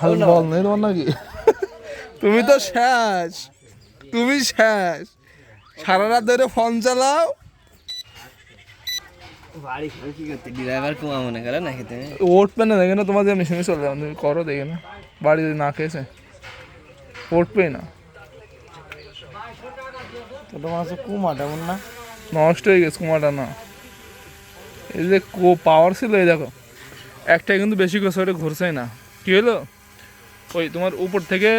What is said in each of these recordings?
হাল বল নেই তোমার নাকি তুমি তো শেষ তুমি শেষ। সারা রাত ধরে ফোন চালাও। করে উঠবে না দেখে না তোমার চলে তুমি করো দেখে না। বাড়ি যদি না খেয়েছে উঠবেই না। ছোট মাছ কুমা তেমন না? নষ্ট হয়ে গেছে কুমারটা না। এই যে কো পাওয়ার ছিল এই দেখো। একটা কিন্তু বেশি ওটা ঘুরছেই না। কি হলো? ওই তোমার উপর থেকে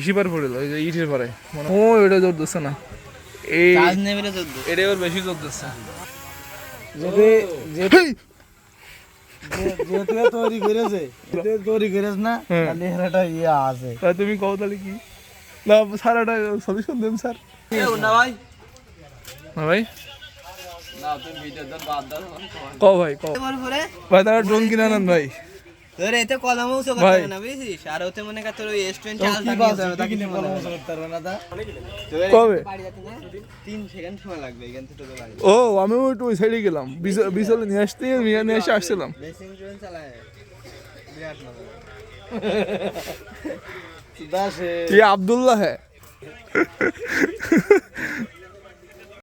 ইসিবার পড়ল ইটের পরে ও এটা জোর দিচ্ছে না। এই এটা এবার বেশি জোর দিচ্ছে। যদি! যেহেতু তৈরি করেছে। তৈরি করেছ না হ্যাঁ। তাহলে এর একটা ইয়ে আছে। তুমি কও তাহলে কি? না স্যার একটা সলিউশন দেন স্যার। না ভাই। না ভাই? না তুমি ভিডিও দাও বাদ দাও কও ভাই কও। ভাই তারা ড্রোন কিনে আনেন ভাই। তোর এতে কলমও উঁচু করতে ভাই। হবে না বুঝছিস আর ওতে মনে কর তোর ওই এস20 চার্জটা নিয়ে যাবে তাকে কি কলম উঁচু করতে পারবে না তা কবে বাড়ি যেতে না তিন সেকেন্ড সময় লাগবে এখান থেকে তোর বাড়ি ও আমি একটু ওই সাইডে গেলাম বিশালে নিয়ে আসতে নিয়ে নিয়ে এসে আসছিলাম বেসিং ট্রেন চালায় বিরাট মজা দাসে ये अब्दुल्ला है